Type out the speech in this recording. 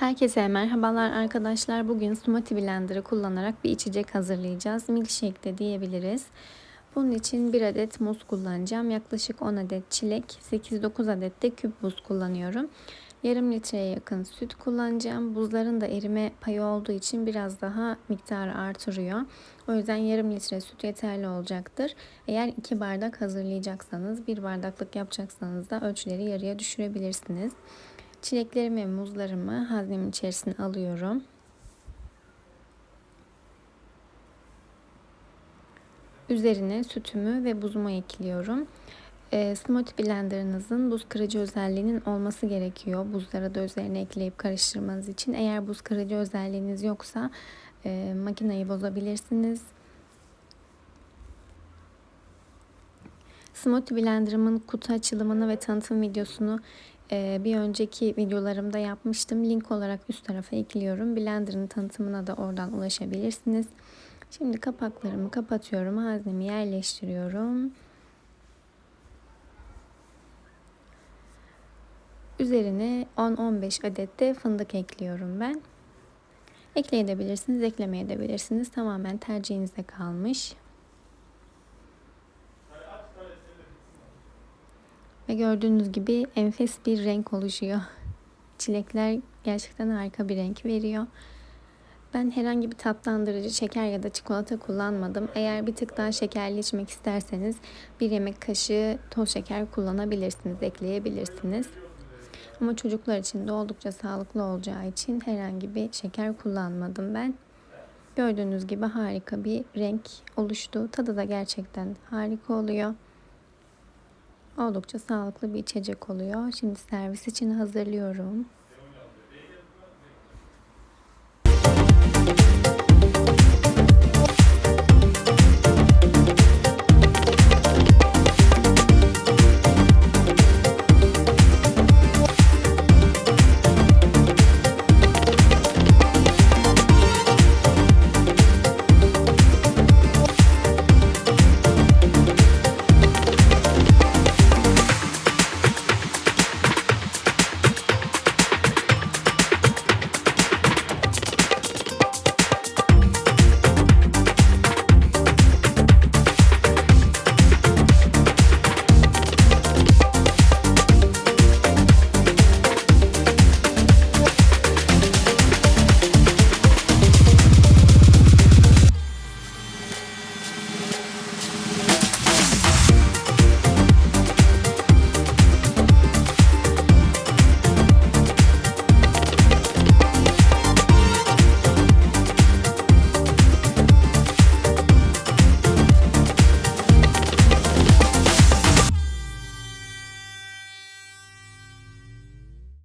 Herkese merhabalar arkadaşlar. Bugün smoothie blender'ı kullanarak bir içecek hazırlayacağız. Milkshake de diyebiliriz. Bunun için 1 adet muz kullanacağım. Yaklaşık 10 adet çilek, 8-9 adet de küp buz kullanıyorum. Yarım litreye yakın süt kullanacağım. Buzların da erime payı olduğu için biraz daha miktarı artırıyor. O yüzden yarım litre süt yeterli olacaktır. Eğer 2 bardak hazırlayacaksanız, 1 bardaklık yapacaksanız da ölçüleri yarıya düşürebilirsiniz. Çileklerimi ve muzlarımı haznemin içerisine alıyorum. Üzerine sütümü ve buzumu ekliyorum. E, smoothie blenderınızın buz kırıcı özelliğinin olması gerekiyor. Buzları da üzerine ekleyip karıştırmanız için. Eğer buz kırıcı özelliğiniz yoksa e, makineyi bozabilirsiniz. Smoothie blenderımın kutu açılımını ve tanıtım videosunu bir önceki videolarımda yapmıştım. Link olarak üst tarafa ekliyorum. Blender'ın tanıtımına da oradan ulaşabilirsiniz. Şimdi kapaklarımı kapatıyorum. Haznemi yerleştiriyorum. Üzerine 10-15 adet de fındık ekliyorum ben. Ekleyebilirsiniz, eklemeyebilirsiniz. Tamamen tercihinize kalmış. Ve gördüğünüz gibi enfes bir renk oluşuyor. Çilekler gerçekten harika bir renk veriyor. Ben herhangi bir tatlandırıcı şeker ya da çikolata kullanmadım. Eğer bir tık daha şekerli içmek isterseniz bir yemek kaşığı toz şeker kullanabilirsiniz, ekleyebilirsiniz. Ama çocuklar için de oldukça sağlıklı olacağı için herhangi bir şeker kullanmadım ben. Gördüğünüz gibi harika bir renk oluştu. Tadı da gerçekten harika oluyor. Oldukça sağlıklı bir içecek oluyor. Şimdi servis için hazırlıyorum.